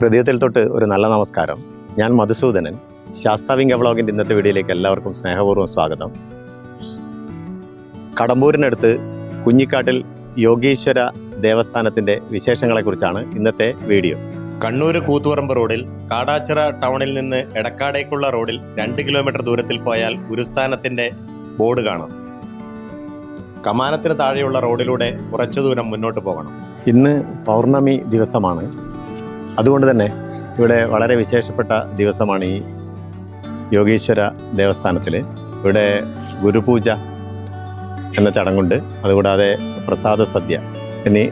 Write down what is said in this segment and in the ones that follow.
ഹൃദയത്തിൽ തൊട്ട് ഒരു നല്ല നമസ്കാരം. ഞാൻ മധുസൂദനൻ. ശാസ്താവിംഗ വ്ളോഗിന്റെ ഇന്നത്തെ വീഡിയോയിലേക്ക് എല്ലാവർക്കും സ്നേഹപൂർവം സ്വാഗതം. കടമ്പൂരിനടുത്ത് കുഞ്ഞിക്കാട്ടിൽ യോഗീശ്വര ദേവസ്ഥാനത്തിന്റെ വിശേഷങ്ങളെക്കുറിച്ചാണ് ഇന്നത്തെ വീഡിയോ. കണ്ണൂർ കൂത്തുപറമ്പ് റോഡിൽ കാടാച്ചിറ ടൗണിൽ നിന്ന് എടക്കാടേക്കുള്ള റോഡിൽ രണ്ട് കിലോമീറ്റർ ദൂരത്തിൽ പോയാൽ ഗുരുസ്ഥാനത്തിന്റെ ബോർഡ് കാണാം. കമാനത്തിന് താഴെയുള്ള റോഡിലൂടെ കുറച്ചു ദൂരം മുന്നോട്ട് പോകണം ഇന്ന് പൗർണമി ദിവസമാണ്. അതുകൊണ്ട് തന്നെ ഇവിടെ വളരെ വിശേഷപ്പെട്ട ദിവസമാണ് ഈ യോഗീശ്വര ദേവസ്ഥാനത്തിൽ ഇവിടെ ഗുരുപൂജ എന്ന ചടങ്ങുണ്ട്. അതുകൂടാതെ പ്രസാദ സദ്യ എന്നീ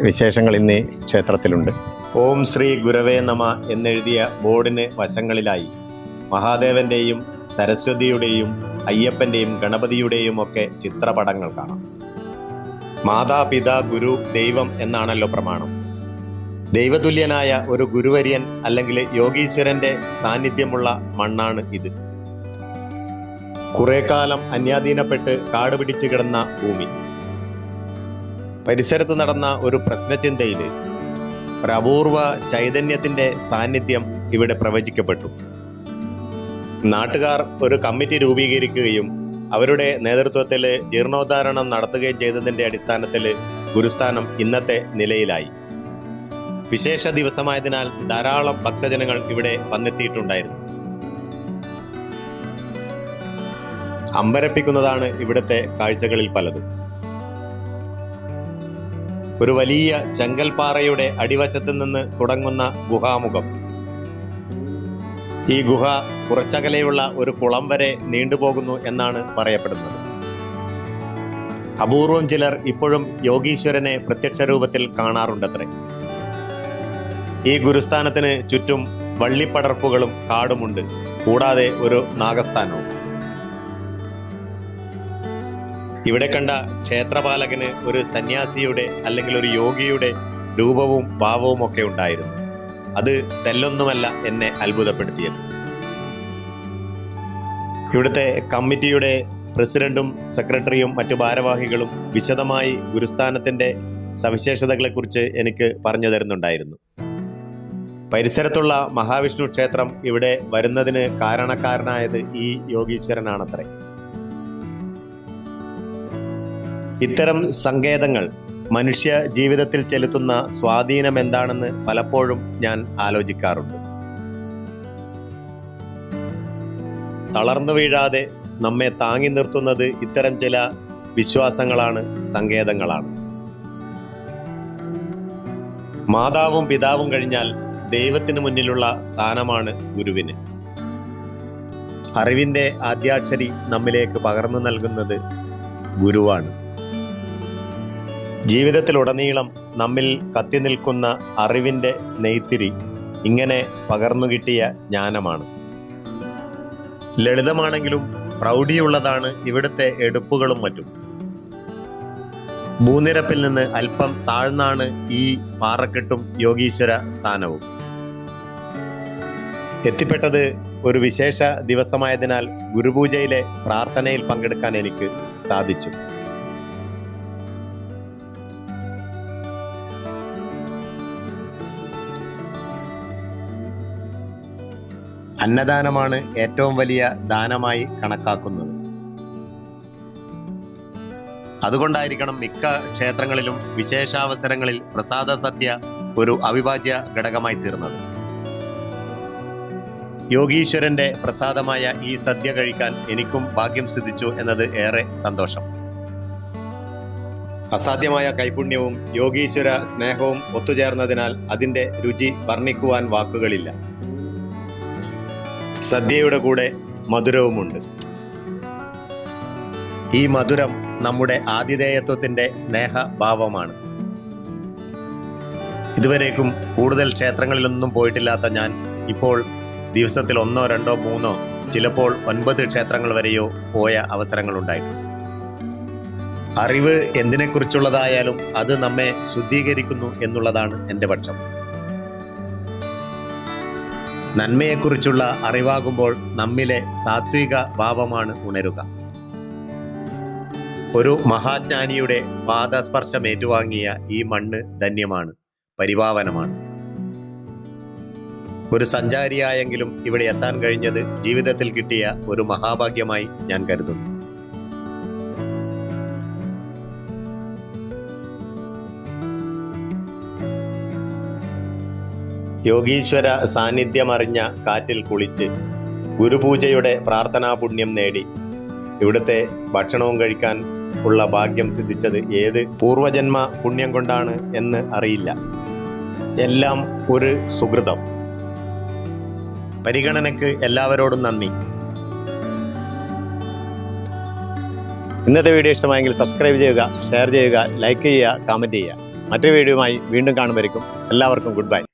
വിശേഷങ്ങൾ ഇന്ന് ക്ഷേത്രത്തിലുണ്ട്. ഓം ശ്രീ ഗുരവേ നമ എന്നെഴുതിയ ബോർഡിന് വശങ്ങളിലായി മഹാദേവന്റെയും സരസ്വതിയുടെയും അയ്യപ്പന്റെയും ഗണപതിയുടെയും ഒക്കെ ചിത്രപടങ്ങൾ കാണാം. മാതാപിതാ ഗുരു ദൈവം എന്നാണല്ലോ പ്രമാണം. ദൈവതുല്യനായ ഒരു ഗുരുവര്യൻ അല്ലെങ്കിൽ യോഗീശ്വരന്റെ സാന്നിധ്യമുള്ള മണ്ണാണ് ഇത്. കുറെ കാലം അന്യാധീനപ്പെട്ട് കാട് പിടിച്ചു കിടന്ന ഭൂമി. പരിസരത്ത് നടന്ന ഒരു പ്രശ്നചിന്തയിൽ ഒരു അപൂർവ ചൈതന്യത്തിന്റെ സാന്നിധ്യം ഇവിടെ പ്രവചിക്കപ്പെട്ടു. നാട്ടുകാർ ഒരു കമ്മിറ്റി രൂപീകരിക്കുകയും അവരുടെ നേതൃത്വത്തിൽ ജീർണോദ്ധാരണം നടത്തുകയും ചെയ്തതിന്റെ അടിസ്ഥാനത്തിൽ ഗുരുസ്ഥാനം ഇന്നത്തെ നിലയിലായി. വിശേഷ ദിവസമായതിനാൽ ധാരാളം ഭക്തജനങ്ങൾ ഇവിടെ വന്നെത്തിയിട്ടുണ്ടായിരുന്നു. അമ്പരപ്പിക്കുന്നതാണ് ഇവിടുത്തെ കാഴ്ചകളിൽ പലതും. ഒരു വലിയ ചെങ്കൽപ്പാറയുടെ അടിവശത്ത് നിന്ന് തുടങ്ങുന്ന ഗുഹാമുഖം. ഈ ഗുഹ കുറച്ചകലെയുള്ള ഒരു കുളം വരെ നീണ്ടുപോകുന്നു എന്നാണ് പറയപ്പെടുന്നത്. അപൂർവം ചിലർ ഇപ്പോഴും യോഗീശ്വരനെ പ്രത്യക്ഷ രൂപത്തിൽ കാണാറുണ്ടത്രേ. ഈ ഗുരുസ്ഥാനത്തിന് ചുറ്റും വള്ളിപ്പടർപ്പുകളും കാടുമുണ്ട്. കൂടാതെ ഒരു നാഗസ്ഥാനവും. ഇവിടെ കണ്ട ക്ഷേത്രപാലകന് ഒരു സന്യാസിയുടെ അല്ലെങ്കിൽ ഒരു യോഗിയുടെ രൂപവും ഭാവവും ഒക്കെ ഉണ്ടായിരുന്നു. അത് തെല്ലൊന്നുമല്ല എന്നെ അത്ഭുതപ്പെടുത്തിയത്. ഇവിടുത്തെ കമ്മിറ്റിയുടെ പ്രസിഡന്റും സെക്രട്ടറിയും മറ്റു ഭാരവാഹികളും വിശദമായി ഗുരുസ്ഥാനത്തിന്റെ സവിശേഷതകളെക്കുറിച്ച് എനിക്ക് പറഞ്ഞു തരുന്നുണ്ടായിരുന്നു. പരിസരത്തുള്ള മഹാവിഷ്ണു ക്ഷേത്രം ഇവിടെ വരുന്നതിന് കാരണക്കാരനായത് ഈ യോഗീശ്വരനാണത്രേ. ഇത്തരം സങ്കേതങ്ങൾ മനുഷ്യ ജീവിതത്തിൽ ചെലുത്തുന്ന സ്വാധീനം എന്താണെന്ന് പലപ്പോഴും ഞാൻ ആലോചിക്കാറുണ്ട്. തളർന്നു വീഴാതെ നമ്മെ താങ്ങി നിർത്തുന്നത് ഇത്തരം ചില വിശ്വാസങ്ങളാണ് സങ്കേതങ്ങളാണ്. മാതാവും പിതാവും കഴിഞ്ഞാൽ ദൈവത്തിന് മുന്നിലുള്ള സ്ഥാനമാണ് ഗുരുവിന്. അറിവിന്റെ ആദ്യാക്ഷരി നമ്മിലേക്ക് പകർന്നു നൽകുന്നത് ഗുരുവാണ്. ജീവിതത്തിലുടനീളം നമ്മിൽ കത്തി നിൽക്കുന്ന അറിവിന്റെ നെയ്ത്തിരി ഇങ്ങനെ പകർന്നു കിട്ടിയ ജ്ഞാനമാണ്. ലളിതമാണെങ്കിലും പ്രൗഢിയുള്ളതാണ് ഇവിടുത്തെ എടുപ്പുകളും മറ്റും. ഭൂനിരപ്പിൽ നിന്ന് അല്പം താഴ്ന്നാണ് ഈ പാറക്കെട്ടും യോഗീശ്വര സ്ഥാനവും. എത്തിപ്പെട്ടത് ഒരു വിശേഷ ദിവസമായതിനാൽ ഗുരുപൂജയിലെ പ്രാർത്ഥനയിൽ പങ്കെടുക്കാൻ എനിക്ക് സാധിച്ചു. അന്നദാനമാണ് ഏറ്റവും വലിയ ദാനമായി കണക്കാക്കുന്നത്. അതുകൊണ്ടായിരിക്കണം മിക്ക ക്ഷേത്രങ്ങളിലും വിശേഷാവസരങ്ങളിൽ പ്രസാദ സദ്യ ഒരു അവിഭാജ്യ ഘടകമായി തീർന്നത്. യോഗീശ്വരന്റെ പ്രസാദമായ ഈ സദ്യ കഴിക്കാൻ എനിക്കും ഭാഗ്യം സിദ്ധിച്ചു എന്നത് ഏറെ സന്തോഷം. അസാധ്യമായ കൈപുണ്യവും യോഗീശ്വര സ്നേഹവും ഒത്തുചേർന്നതിനാൽ അതിന്റെ രുചി വർണിക്കുവാൻ വാക്കുകളില്ല. സദ്യയുടെ കൂടെ മധുരവുമുണ്ട്. ഈ മധുരം നമ്മുടെ ആതിഥേയത്വത്തിന്റെ സ്നേഹഭാവമാണ്. ഇതുവരേക്കും കൂടുതൽ ക്ഷേത്രങ്ങളിലൊന്നും പോയിട്ടില്ലാത്ത ഞാൻ ഇപ്പോൾ ദിവസത്തിൽ ഒന്നോ രണ്ടോ മൂന്നോ ചിലപ്പോൾ ഒൻപത് ക്ഷേത്രങ്ങൾ വരെയോ പോയ അവസരങ്ങളുണ്ടായിട്ടുണ്ട്. അറിവ് എന്തിനെക്കുറിച്ചുള്ളതായാലും അത് നമ്മെ ശുദ്ധീകരിക്കുന്നു എന്നുള്ളതാണ് എന്റെ പക്ഷം. നന്മയെക്കുറിച്ചുള്ള അറിവാകുമ്പോൾ നമ്മിലെ സാത്വിക ഭാവമാണ് ഉണരുക. ഒരു മഹാജ്ഞാനിയുടെ പാദസ്പർശം ഏറ്റുവാങ്ങിയ ഈ മണ്ണ് ധന്യമാണ് പരിപാവനമാണ്. ഒരു സഞ്ചാരിയായെങ്കിലും ഇവിടെ എത്താൻ കഴിഞ്ഞത് ജീവിതത്തിൽ കിട്ടിയ ഒരു മഹാഭാഗ്യമായി ഞാൻ കരുതുന്നു. യോഗീശ്വര സാന്നിധ്യമറിഞ്ഞ കാറ്റിൽ കുളിച്ച് ഗുരുപൂജയുടെ പ്രാർത്ഥനാ പുണ്യം നേടി. ഇവിടുത്തെ ഭക്ഷണവും കഴിക്കാൻ ഉള്ള ഭാഗ്യം സിദ്ധിച്ചത് ഏത് പൂർവജന്മ പുണ്യം കൊണ്ടാണ് എന്ന് അറിയില്ല. എല്ലാം ഒരു സുഹൃതം. പരിഗണനയ്ക്ക് എല്ലാവരോടും നന്ദി. ഇന്നത്തെ വീഡിയോ ഇഷ്ടമായെങ്കിൽ സബ്സ്ക്രൈബ് ചെയ്യുക ഷെയർ ചെയ്യുക ലൈക്ക് ചെയ്യുക കമന്റ് ചെയ്യുക. മറ്റൊരു വീഡിയോയുമായി വീണ്ടും കാണുമായിരിക്കും എല്ലാവർക്കും ഗുഡ് ബൈ